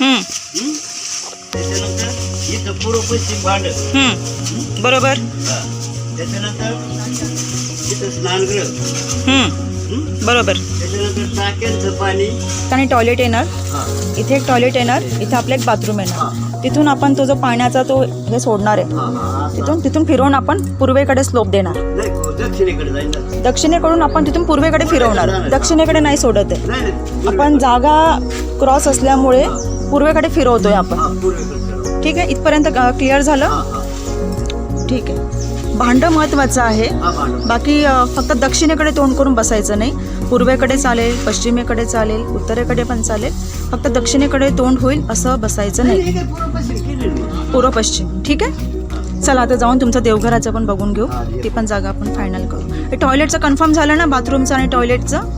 हम्म, हं? त्याच्यानंतर इथं पूर्व पश्चिम भांड हम्म. बरोबर. त्याच्यानंतर इथं स्नानगृह. हम्म, हं? बरोबर. त्याच्यानंतर टाक्यांचं पाणी. आणि टॉयलेट येणार. हा. इथे एक टॉयलेट येणार. इथे आपलं एक बाथरूम येणार. हा. तिथून आपण तो जो पाण्याचा तो हे सोडणार आहे. हा हा असा. तिथून तिथून फिरवून आपण पूर्वेकडे स्लोप देणार. नाही दक्षिणेकडे जाईल ना. दक्षिणेकडून आपण तिथून पूर्वेकडे फिरवणार. दक्षिणेकडे नाही सोडत आहे. नाही नाही आपण जागा क्रॉस असल्यामुळे पूर्वेकडे फिरवतोय आपण. ठीक आहे? इथपर्यंत क्लिअर झालं? ठीक आहे. भांडं महत्वाचं आहे. बाकी फक्त दक्षिणेकडे तोंड करून बसायचं नाही. पूर्वेकडे चालेल पश्चिमेकडे चालेल उत्तरेकडे पण चालेल. फक्त दक्षिणेकडे तोंड होईल असं बसायचं नाही पूर्व पश्चिम ठीक आहे? चला आता जाऊन तुमचं देवघराचं पण बघून घेऊ. ती पण जागा आपण फायनल करू. हे टॉयलेटचं कन्फर्म झालं ना बाथरूमचं आणि टॉयलेटचं